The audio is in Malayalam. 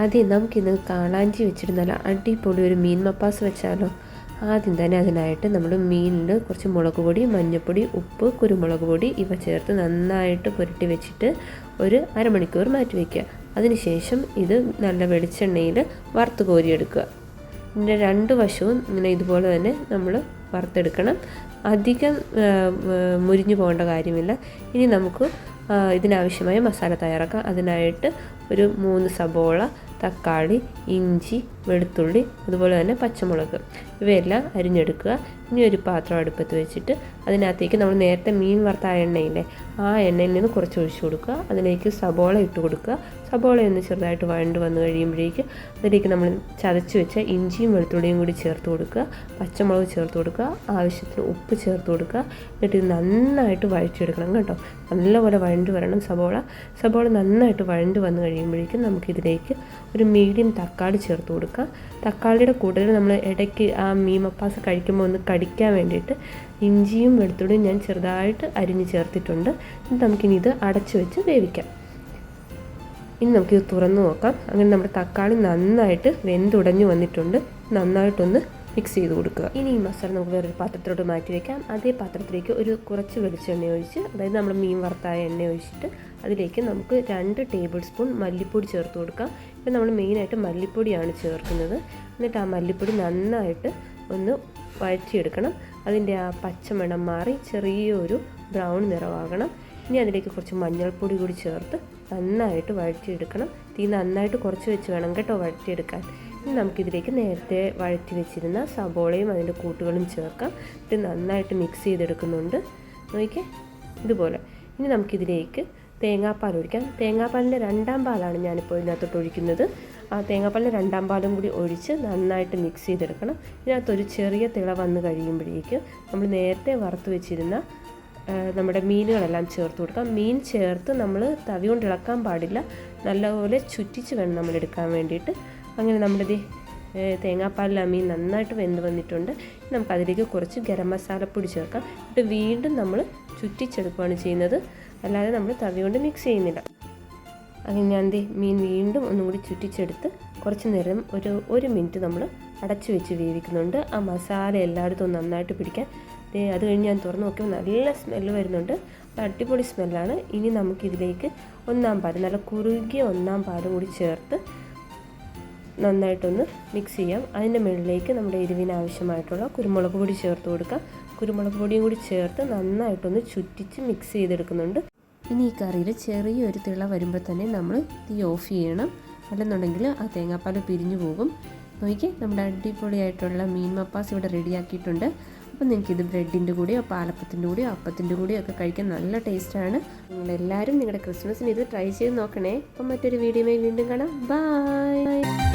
ആദ്യം നമുക്കിന്ന് കാളാഞ്ചി വെച്ചിട്ട് നല്ല അടിപൊളി ഒരു മീൻ മപ്പാസ് വെച്ചാലോ? ആദ്യം തന്നെ അതിനായിട്ട് നമ്മൾ മീനിൽ കുറച്ച് മുളക് പൊടി മഞ്ഞൾപ്പൊടി ഉപ്പ് കുരുമുളക് പൊടി ഇവ ചേർത്ത് നന്നായിട്ട് പുരട്ടി വെച്ചിട്ട് ഒരു അരമണിക്കൂർ മാറ്റി വയ്ക്കുക അതിനുശേഷം ഇത് നല്ല വെളിച്ചെണ്ണയിൽ വറുത്ത് കോരിയെടുക്കുക. ഇതിന്റെ രണ്ട് വശവും ഇങ്ങനെ ഇതുപോലെ തന്നെ നമ്മൾ വറുത്തെടുക്കണം. അധികം മുരിഞ്ഞു പോകേണ്ട കാര്യമില്ല. ഇനി നമുക്ക് ഇതിനാവശ്യമായ മസാല തയ്യാറാക്കാം. അതിനായിട്ട് ഒരു മൂന്ന് സബോള തക്കാളി ഇഞ്ചി വെളുത്തുള്ളി അതുപോലെ തന്നെ പച്ചമുളക്. ഇവയെല്ലാം അരിഞ്ഞെടുക്കുക. ഇനി ഒരു പാത്രം അടുപ്പത്ത് വെച്ചിട്ട് അതിനകത്തേക്ക് നമ്മൾ നേരത്തെ മീൻ വറുത്ത ആ എണ്ണയില്ലേ ആ എണ്ണയിൽ നിന്ന് കുറച്ച് ഒഴിച്ചു കൊടുക്കുക. അതിലേക്ക് സബോള ഇട്ട് കൊടുക്കുക. സബോള ഒന്ന് ചെറുതായിട്ട് വഴണ്ട് വന്നു കഴിയുമ്പോഴേക്ക് അതിലേക്ക് നമ്മൾ ചതച്ച് വെച്ച ഇഞ്ചിയും വെളുത്തുള്ളിയും കൂടി ചേർത്ത് കൊടുക്കുക. പച്ചമുളക് ചേർത്ത് കൊടുക്കുക. ആവശ്യത്തിന് ഉപ്പ് ചേർത്ത് കൊടുക്കുക. എന്നിട്ട് ഇത് നന്നായിട്ട് വഴറ്റിയെടുക്കണം കേട്ടോ. നല്ലപോലെ വഴണ്ട് വരണം സബോള. സബോള നന്നായിട്ട് വഴണ്ട് വന്നു കഴിയുമ്പോഴേക്കും നമുക്കിതിലേക്ക് ഒരു മീഡിയം തക്കാളി ചേർത്ത് കൊടുക്കുക. തക്കാളിയുടെ കൂടുതൽ നമ്മൾ ഇടയ്ക്ക് ആ മീൻ മപ്പാസ് കഴിക്കുമ്പോൾ ഒന്ന് കടിക്കാൻ വേണ്ടിയിട്ട് ഇഞ്ചിയും വെളുത്തുള്ളിയും ഞാൻ ചെറുതായിട്ട് അരിഞ്ഞ് ചേർത്തിട്ടുണ്ട്. നമുക്കിനി ഇത് അടച്ചു വെച്ച് വേവിക്കാം. ഇനി നമുക്കിത് തുറന്ന് നോക്കാം. അങ്ങനെ നമ്മുടെ തക്കാളി നന്നായിട്ട് വെന്തുടഞ്ഞു വന്നിട്ടുണ്ട്. നന്നായിട്ടൊന്ന് മിക്സ് ചെയ്ത് കൊടുക്കുക. ഇനി ഈ മസാല നമുക്ക് വേറൊരു പാത്രത്തിലോട്ട് മാറ്റി വെക്കാം. അതേ പാത്രത്തിലേക്ക് ഒരു കുറച്ച് വെളിച്ചെണ്ണ ഒഴിച്ച് അതായത് നമ്മൾ മീൻ വറുത്തായ എണ്ണ ഒഴിച്ചിട്ട് അതിലേക്ക് നമുക്ക് രണ്ട് ടേബിൾ സ്പൂൺ മല്ലിപ്പൊടി ചേർത്ത് കൊടുക്കാം. ഇപ്പം നമ്മൾ മെയിനായിട്ട് മല്ലിപ്പൊടിയാണ് ചേർക്കുന്നത്. എന്നിട്ട് ആ മല്ലിപ്പൊടി നന്നായിട്ട് ഒന്ന് വഴറ്റിയെടുക്കണം. അതിന്റെ ആ പച്ചമണം മാറി ചെറിയൊരു ബ്രൗൺ നിറമാകണം. ഇനി അതിലേക്ക് കുറച്ച് മഞ്ഞൾപ്പൊടി കൂടി ചേർത്ത് നന്നായിട്ട് വഴറ്റിയെടുക്കണം. തീ നന്നായിട്ട് കുറച്ച് വെച്ച് വേണം കേട്ടോ വഴറ്റിയെടുക്കാൻ. ഇനി നമുക്കിതിലേക്ക് നേരത്തെ വഴറ്റി വെച്ചിരുന്ന സബോളയും അതിന്റെ കൂട്ടുകളും ചേർക്കാം. ഇത് നന്നായിട്ട് മിക്സ് ചെയ്തെടുക്കുന്നുണ്ട്. നോക്കിയേ ഇതുപോലെ. ഇനി നമുക്കിതിലേക്ക് തേങ്ങാപ്പാൽ ഒഴിക്കാം. തേങ്ങാപ്പാലിന്റെ രണ്ടാം പാലാണ് ഞാനിപ്പോൾ ഇതിനകത്തോട്ട് ഒഴിക്കുന്നത്. ആ തേങ്ങാപ്പാലിന്റെ രണ്ടാം പാലും കൂടി ഒഴിച്ച് നന്നായിട്ട് മിക്സ് ചെയ്തെടുക്കണം. ഇതിനകത്തൊരു ചെറിയ തിള വന്ന് കഴിയുമ്പോഴേക്കും നമ്മൾ നേരത്തെ വറുത്ത് വെച്ചിരുന്ന നമ്മുടെ മീനുകളെല്ലാം ചേർത്ത് കൊടുക്കാം. മീൻ ചേർത്ത് നമ്മൾ തവി കൊണ്ട് ഇളക്കാൻ പാടില്ല. നല്ലപോലെ ചുറ്റിച്ച് വേണം നമ്മൾ എടുക്കാൻ വേണ്ടിയിട്ട്. അങ്ങനെ നമ്മളിത് തേങ്ങാപ്പാലിൽ മീൻ നന്നായിട്ട് വെന്ത് വന്നിട്ടുണ്ട്. നമുക്ക് അതിലേക്ക് കുറച്ച് ഗരം മസാലപ്പൊടി ചേർക്കാം. എന്നിട്ട് വീണ്ടും നമ്മൾ ചുറ്റിച്ചെടുക്കുകയാണ് ചെയ്യുന്നത്. അല്ലാതെ നമ്മൾ തവി കൊണ്ട് മിക്സ് ചെയ്യുന്നില്ല. അങ്ങനെ ഞാൻ മീൻ വീണ്ടും ഒന്നും കൂടി ചുറ്റിച്ചെടുത്ത് കുറച്ച് നേരം ഒരു ഒരു മിനിറ്റ് നമ്മൾ അടച്ചു വെച്ച് വേവിക്കുന്നുണ്ട്. ആ മസാല എല്ലായിടത്തും നന്നായിട്ട് പിടിക്കാൻ. അത് കഴിഞ്ഞ് ഞാൻ തുറന്ന് നോക്കിയപ്പോൾ നല്ല സ്മെല്ല് വരുന്നുണ്ട്. അടിപൊളി സ്മെല്ലാണ് ഇനി നമുക്കിതിലേക്ക് ഒന്നാം പാൽ നല്ല കുറുകിയ ഒന്നാം പാൽ കൂടി ചേർത്ത് നന്നായിട്ടൊന്ന് മിക്സ് ചെയ്യാം. അതിന്റെ മുകളിലേക്ക് നമ്മുടെ എരിവിന് ആവശ്യമായിട്ടുള്ള കുരുമുളക് പൊടി ചേർത്ത് കൊടുക്കാം. കുരുമുളക് പൊടിയും കൂടി ചേർത്ത് നന്നായിട്ടൊന്ന് ചുറ്റിച്ച് മിക്സ് ചെയ്തെടുക്കുന്നുണ്ട്. ഇനി ഈ കറിയിൽ ചെറിയൊരു തിള വരുമ്പോൾ തന്നെ നമ്മൾ തീ ഓഫ് ചെയ്യണം. അല്ലെന്നുണ്ടെങ്കിൽ ആ തേങ്ങാപ്പാൽ പിരിഞ്ഞു പോകും. നോക്കിയേ നമ്മുടെ അടിപൊളിയായിട്ടുള്ള മീൻ മപ്പാസ് ഇവിടെ റെഡിയാക്കിയിട്ടുണ്ട്. അപ്പം ഇത് ബ്രെഡിന്റെ കൂടെയോ പാലപ്പത്തിന്റെ കൂടെയോ അപ്പത്തിന്റെ കൂടെയോ ഒക്കെ കഴിക്കാൻ നല്ല ടേസ്റ്റാണ്. നിങ്ങളെല്ലാവരും നിങ്ങളുടെ ക്രിസ്മസിന് ഇത് ട്രൈ ചെയ്ത് നോക്കണേ. അപ്പം മറ്റൊരു വീഡിയോയുമായി വീണ്ടും കാണാം. ബൈ.